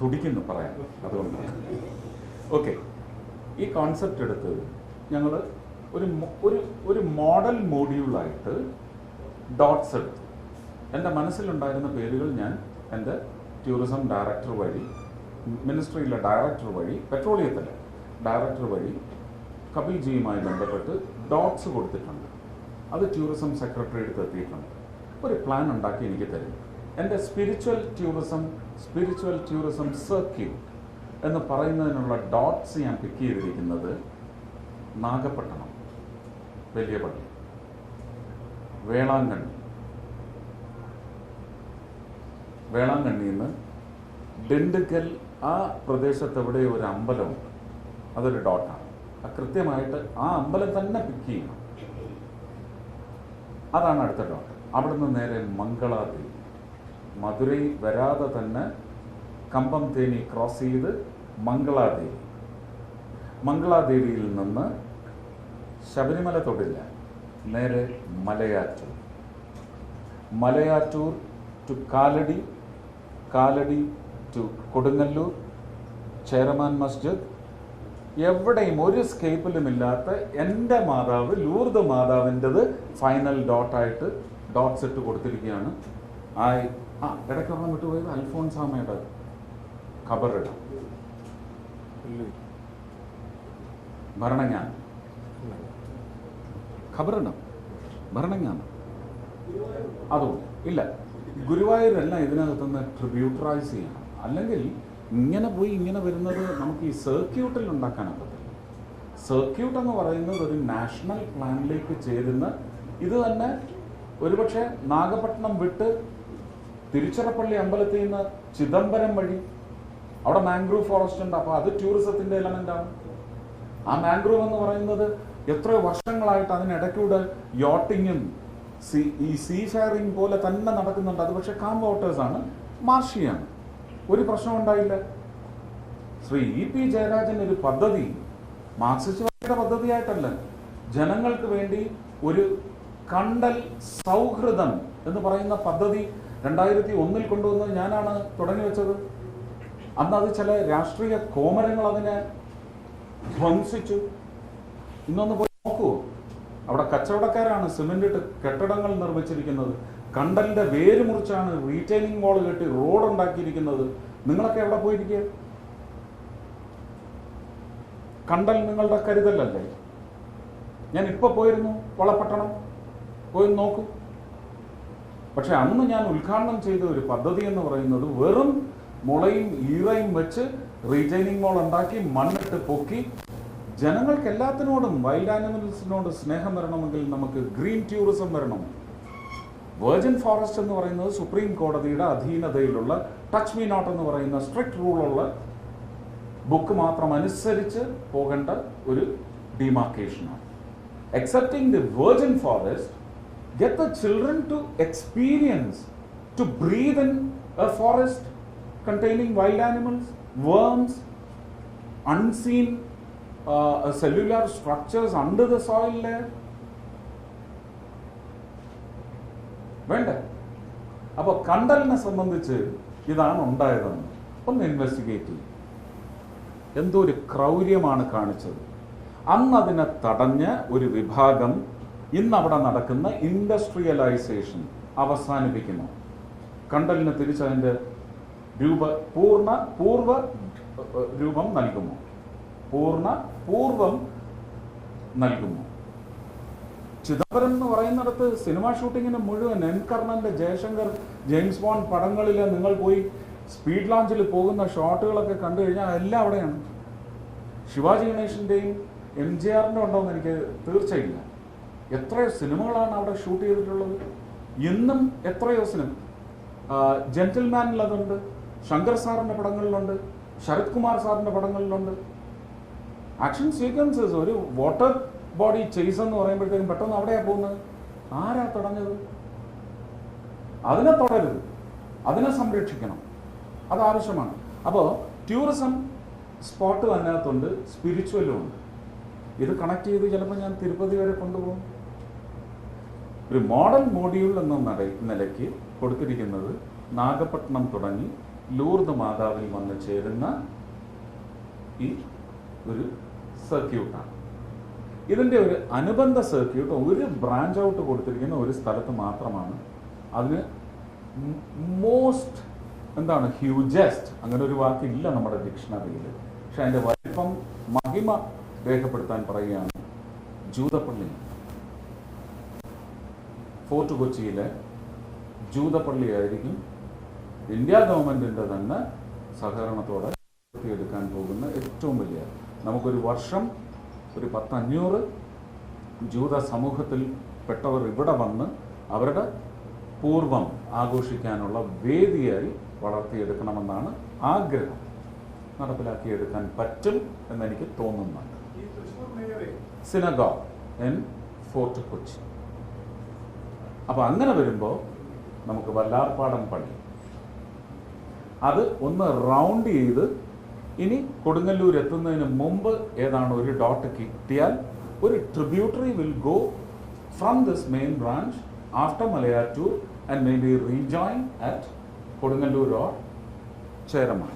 തുടിക്കുന്നു പറയാൻ. അതുകൊണ്ടാണ്. ഓക്കെ ഈ കോൺസെപ്റ്റ് എടുത്ത് ഞങ്ങൾ ഒരു ഒരു ഒരു മോഡൽ മോഡ്യൂളായിട്ട് ഡോട്ട്സ് എടുത്തു. എന്റെ മനസ്സിലുണ്ടായിരുന്ന പേരുകൾ ഞാൻ എന്റെ ടൂറിസം ഡയറക്ടർ വഴി മിനിസ്ട്രിയിലെ ഡയറക്ടർ വഴി പെട്രോളിയത്തിലെ ഡയറക്ടർ വഴി കപിൽ ജിയുമായി ബന്ധപ്പെട്ട് ഡോട്ട്സ് കൊടുത്തിട്ടുണ്ട്. അത് ടൂറിസം സെക്രട്ടറി അടുത്ത് എത്തിയിട്ടുണ്ട്. ഒരു പ്ലാൻ ഉണ്ടാക്കി എനിക്ക് തരും എന്റെ spiritual tourism spiritual tourism circuit എന്ന് പറയുന്നതിനുള്ള ഡോട്ട്സ് ഞാൻ പിക്ക് ചെയ്തിരിക്കുന്നത് നാഗപട്ടണം വലിയ പള്ളി വേളാങ്കണ്ണി. വേളാങ്കണ്ണിയിൽ നിന്ന് ഡിണ്ടുക്കൽ ആ പ്രദേശത്ത് എവിടെ ഒരു അമ്പലമുണ്ട് അതൊരു ഡോട്ടാണ് കൃത്യമായിട്ട് ആ അമ്പലം തന്നെ പിക്ക് ചെയ്യണം. അതാണ് അടുത്ത ഡോട്ട് അവിടുന്ന് നേരെ മംഗളാദേവി മധുരൈ വരാതെ തന്നെ കമ്പം തേനി ക്രോസ് ചെയ്ത് മംഗളാദേവി. മംഗളാദേവിയിൽ നിന്ന് ശബരിമല തൊടില്ല. നേരെ Malayattoor. Malayattoor to Kalady Kalady to Kodungallur Cheraman Masjid. എവിടെയും ഒരു സ്കേപ്പിലും ഇല്ലാത്ത എന്റെ മാതാവ് ലൂർദ് മാതാവിന്റെത് ഫൈനൽ ഡോട്ടായിട്ട് ഡോട്ട്സ് ഇട്ട് കൊടുത്തിരിക്കുകയാണ്. ആ ആ ഇടയ്ക്ക് ഒരെണ്ണം വിട്ടുപോയത് അൽഫോൺസാമയുടെ ഖബറിടാം. ഭരണങ്ങാൻ ഖബറിടാം ഭരണങ്ങാൻ അതോ ഇല്ല. ഗുരുവായൂരെല്ലാം ഇതിനകത്തുനിന്ന് ട്രിബ്യൂട്ടറൈസ് ചെയ്യണം അല്ലെങ്കിൽ ഇങ്ങനെ പോയി ഇങ്ങനെ വരുന്നത് നമുക്ക് ഈ സർക്യൂട്ടിൽ ഉണ്ടാക്കാനൊക്കത്തില്ല സർക്യൂട്ട് എന്ന് പറയുന്നത് ഒരു നാഷണൽ പ്ലാനിലേക്ക് ചേരുന്ന ഇത് തന്നെ ഒരുപക്ഷെ നാഗപട്ടണം വിട്ട് തിരുച്ചിറപ്പള്ളി അമ്പലത്തിൽ നിന്ന് ചിദംബരം വഴി അവിടെ മാംഗ്രൂവ് ഫോറസ്റ്റ് ഉണ്ട്. അപ്പോൾ അത് ടൂറിസത്തിന്റെ എലമെന്റ് ആണ്. ആ മാംഗ്രൂവ് എന്ന് പറയുന്നത് എത്രയോ വർഷങ്ങളായിട്ട് അതിനിടയ്ക്കൂടെ യോട്ടിങ്ങും സീ ഈ സീ ഫെയറിംഗ് പോലെ തന്നെ നടക്കുന്നുണ്ട്. അത് പക്ഷെ കാം വാട്ടേഴ്സ് ആണ് മാർഷിയാണ് ഒരു പ്രശ്നം ഉണ്ടായില്ല. ശ്രീ ഇ പി ജയരാജൻ ഒരു പദ്ധതി മാർക്സിസ്റ്റ് പദ്ധതിയായിട്ടല്ല ജനങ്ങൾക്ക് വേണ്ടി ഒരു കണ്ടൽ സൗഹൃദം എന്ന് പറയുന്ന പദ്ധതി രണ്ടായിരത്തി ഒന്നിൽ കൊണ്ടുവന്ന് ഞാനാണ് തുടങ്ങി വെച്ചത്. അന്ന് അത് ചില രാഷ്ട്രീയ കോമരങ്ങൾ അതിനെ ധ്വംസിച്ചു. ഇന്നൊന്ന് പോയി നോക്കൂ. അവിടെ കച്ചവടക്കാരാണ് സിമെന്റ് ഇട്ട് കെട്ടിടങ്ങൾ നിർമ്മിച്ചിരിക്കുന്നത്. കണ്ടലിന്റെ വേര് മുറിച്ചാണ് റീറ്റെയിലിംഗ് മോൾ കെട്ടി റോഡ് ഉണ്ടാക്കിയിരിക്കുന്നത് നിങ്ങളൊക്കെ എവിടെ പോയിരിക്കുക? കണ്ടൽ നിങ്ങളുടെ കരുതലല്ലേ? ഞാൻ ഇപ്പൊ പോയിരുന്നു വളപട്ടണം പോയി നോക്കൂ. പക്ഷെ അന്ന് ഞാൻ ഉദ്ഘാടനം ചെയ്ത ഒരു പദ്ധതി എന്ന് പറയുന്നത് വെറും മുളയും ഈറയും വെച്ച് റീജൈനിങ് മോൾ ഉണ്ടാക്കി മണ്ണിട്ട് പൊക്കി ജനങ്ങൾക്ക് എല്ലാത്തിനോടും വൈൽഡ് ആനിമൽസിനോട് സ്നേഹം വരണമെങ്കിൽ നമുക്ക് ഗ്രീൻ ടൂറിസം വരണം. വെർജിൻ ഫോറസ്റ്റ് എന്ന് പറയുന്നത് സുപ്രീം കോടതിയുടെ അധീനതയിലുള്ള ടച്ച് മീ നോട്ട് എന്ന് പറയുന്ന സ്ട്രിക്റ്റ് റൂളുള്ള ബുക്ക് മാത്രം അനുസരിച്ച് പോകേണ്ട ഒരു ഡിമാർക്കേഷനാണ് excepting the virgin forest, get the children to experience, to breathe in a forest containing wild animals, worms, unseen uh, cellular structures under the soil layer. വേണ്ട അപ്പോൾ കണ്ടലിനെ സംബന്ധിച്ച് ഇതാണ് ഉണ്ടായതെന്ന് ഒന്ന് ഇൻവെസ്റ്റിഗേറ്റ് ചെയ്യും എന്തോ ഒരു ക്രൗര്യമാണ് കാണിച്ചത് അന്ന് അതിനെ തടഞ്ഞ ഒരു വിഭാഗം ഇന്ന് അവിടെ നടക്കുന്ന ഇൻഡസ്ട്രിയലൈസേഷൻ അവസാനിപ്പിക്കുന്നു. കണ്ടലിന് തിരിച്ചതിന്റെ രൂപ പൂർണ പൂർവ രൂപം നൽകുന്നു. പൂർണ പൂർവം നൽകുന്നു. ചിദംബരം എന്ന് പറയുന്നിടത്ത് സിനിമാ ഷൂട്ടിങ്ങിന് മുഴുവൻ എൻ കർണന്റെ ജയശങ്കർ ജെയിംസ് ബോണ്ട് പടങ്ങളിൽ നിങ്ങൾ പോയി സ്പീഡ് ലോഞ്ചിൽ പോകുന്ന ഷോട്ടുകളൊക്കെ കണ്ടു കഴിഞ്ഞാൽ എല്ലാം അവിടെയാണ്. ശിവാജി ഗണേഷിന്റെയും എം ജെ ആറിന്റെ ഉണ്ടോയെന്ന് എനിക്ക് തീർച്ചയില്ല. എത്രയോ സിനിമകളാണ് അവിടെ ഷൂട്ട് ചെയ്തിട്ടുള്ളത്. എന്നും എത്രയോ സിനിമ. ജെന്റിൽമാനിൽ അതുണ്ട് ശങ്കർ സാറിന്റെ പടങ്ങളിലുണ്ട് ശരത് കുമാർ സാറിന്റെ പടങ്ങളിലുണ്ട്. ആക്ഷൻ സീക്വൻസസ് ഒരു വാട്ടർ ബോഡി ചെയ്സ് എന്ന് പറയുമ്പോഴത്തേക്കും പെട്ടെന്ന് അവിടെയാ പോകുന്നത്. ആരാ തുടങ്ങിയത് അതിനെ തുടരുത് അതിനെ സംരക്ഷിക്കണം. അത് ആവശ്യമാണ് അപ്പോൾ ടൂറിസം സ്പോട്ട് അതിനകത്തുണ്ട് സ്പിരിച്വലും ഉണ്ട്. ഇത് കണക്ട് ചെയ്ത് ചിലപ്പോൾ ഞാൻ തിരുപ്പതി വരെ കൊണ്ടുപോകും. ഒരു മോഡൽ മോഡ്യൂൾ എന്ന നിലയ്ക്ക് കൊടുത്തിരിക്കുന്നത് നാഗപട്ടണം തുടങ്ങി ലൂർദ് മാതാവിൽ വന്ന് ചേരുന്ന ഈ ഒരു സർക്യൂട്ടാണ് ഇതിന്റെ ഒരു അനുബന്ധ സർക്യൂട്ട് ഒരു ബ്രാഞ്ച് ഔട്ട് കൊടുത്തിരിക്കുന്ന ഒരു സ്ഥലത്ത് മാത്രമാണ്. അതിന് മോസ്റ്റ് എന്താണ് ഹ്യൂജസ്റ്റ് അങ്ങനെ ഒരു വാക്കില്ല നമ്മുടെ ഡിക്ഷണറിയിൽ പക്ഷെ അതിന്റെ വലിപ്പം മഹിമ രേഖപ്പെടുത്താൻ പറയുകയാണ് ജൂതപ്പള്ളി. ഫോർട്ട് കൊച്ചിയിലെ ജൂതപ്പള്ളിയായിരിക്കും ഇന്ത്യ ഗവൺമെന്റിന്റെ തന്നെ സഹകരണത്തോടെ എടുക്കാൻ പോകുന്ന ഏറ്റവും വലിയ നമുക്കൊരു വർഷം ഒരു പത്തഞ്ഞൂറ് ജൂത സമൂഹത്തിൽ പെട്ടവർ ഇവിടെ വന്ന് അവരുടെ പൂർവം ആഘോഷിക്കാനുള്ള വേദിയായി വളർത്തിയെടുക്കണമെന്നാണ് ആഗ്രഹം. നടപ്പിലാക്കിയെടുക്കാൻ പറ്റും എന്നെനിക്ക് തോന്നുന്നുണ്ട്. സിനഗോ എൻ ഫോർട്ട് കൊച്ചി. അപ്പോൾ അങ്ങനെ വരുമ്പോൾ നമുക്ക് വല്ലാർപ്പാടം പള്ളി അത് ഒന്ന് റൗണ്ട് ചെയ്ത് ഇനി കൊടുങ്ങല്ലൂർ എത്തുന്നതിന് മുമ്പ് ഏതാണ് ഒരു ഡോട്ട് കിട്ടിയാൽ ഒരു tributary will go from this main branch after Malayattoor and may be rejoin at Kodungallur or Cheraman.